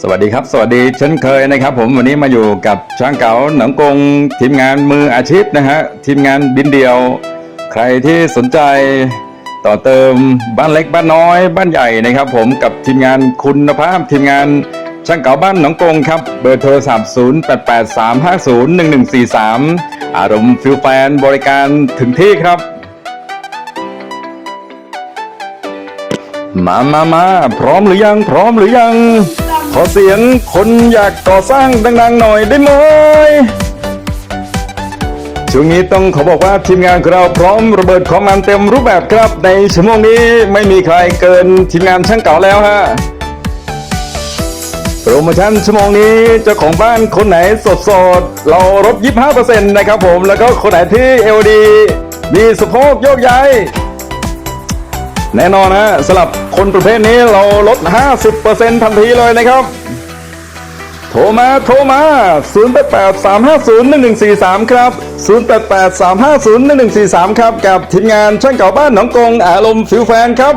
สวัสดีครับ สวัสดีเช่นเคยนะครับ ผมวันนี้มาอยู่กับช่างเก๋าหนังกงทีมงานมืออาชีพนะฮะทีมงานบินเดียว ใครที่สนใจต่อเติมบ้านเล็กบ้านน้อย บ้านใหญ่นะครับ ผมกับทีมงานคุณภาพทีมงานช่างเก๋าบ้านหนองกงครับเบอร์โทรศัพท์0 8 8 3 5 0 1 1 4 3 อารมณ์ฟิลแฟนบริการถึงที่ครับ มามามาพร้อมหรือยัง พร้อมหรือยัง ขอเสียงคนอยากก่อสร้างดังๆหน่อยได้ไหมช่วงนี้ต้องขอบอกว่าทีมงานของเราพร้อมระเบิดความมันเต็มรูปแบบครับ ในชั่วโมงนี้ไม่มีใครเกินทีมงานช่างเก่าแล้วฮะโปรโมชั่นชั่วโมงนี้เจ้าของบ้านคนไหนสดสดเราลด25%นะครับผมแล้วก็คนไหนที่เอวดีมีสะโพกโยกย้าย แน่นอนนะสำหรับคนประเภทนี้เราลด 50%ทันทีเลยนะครับ โทรมาโทรมา 0883501143 ครับ 0883501143 ครับ กับทีมงานช่างเก่าบ้านหนองกงอารมณ์ฟิวแฟนครับ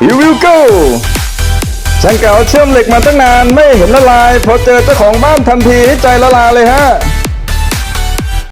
Here we go ช่างเก่าเชื่อมเหล็กมาตั้งนานไม่เห็นละลาย พอเจอเจ้าของบ้านทันทีใจละลายเลยฮะ